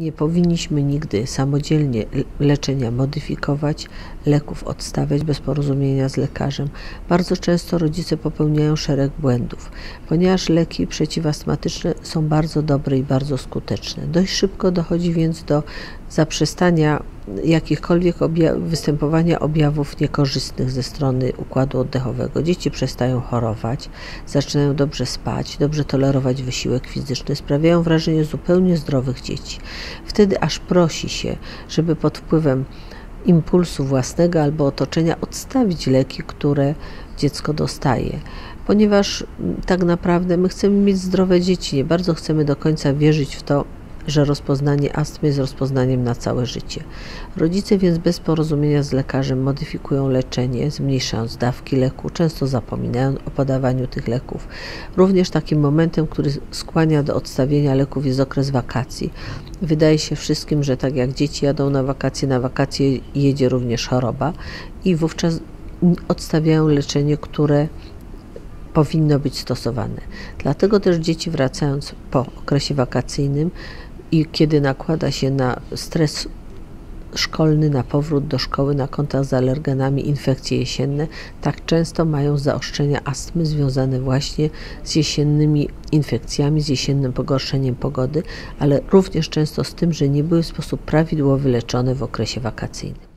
Nie powinniśmy nigdy samodzielnie leczenia modyfikować, leków odstawiać bez porozumienia z lekarzem. Bardzo często rodzice popełniają szereg błędów, ponieważ leki przeciwastmatyczne są bardzo dobre i bardzo skuteczne. Dość szybko dochodzi więc do zaprzestania jakichkolwiek obja występowania objawów niekorzystnych ze strony układu oddechowego. Dzieci przestają chorować, zaczynają dobrze spać, dobrze tolerować wysiłek fizyczny, sprawiają wrażenie zupełnie zdrowych dzieci. Wtedy aż prosi się, żeby pod wpływem impulsu własnego albo otoczenia odstawić leki, które dziecko dostaje. Ponieważ tak naprawdę my chcemy mieć zdrowe dzieci, nie bardzo chcemy do końca wierzyć w to, że rozpoznanie astmy jest rozpoznaniem na całe życie. Rodzice więc bez porozumienia z lekarzem modyfikują leczenie, zmniejszając dawki leku, często zapominają o podawaniu tych leków. Również takim momentem, który skłania do odstawienia leków jest okres wakacji. Wydaje się wszystkim, że tak jak dzieci jadą na wakacje, na wakacje jedzie również choroba i wówczas odstawiają leczenie, które powinno być stosowane. Dlatego też dzieci wracając po okresie wakacyjnym i kiedy nakłada się na stres szkolny, na powrót do szkoły, na kontakt z alergenami, infekcje jesienne, tak często mają zaostrzenia astmy związane właśnie z jesiennymi infekcjami, z jesiennym pogorszeniem pogody, ale również często z tym, że nie były w sposób prawidłowy leczone w okresie wakacyjnym.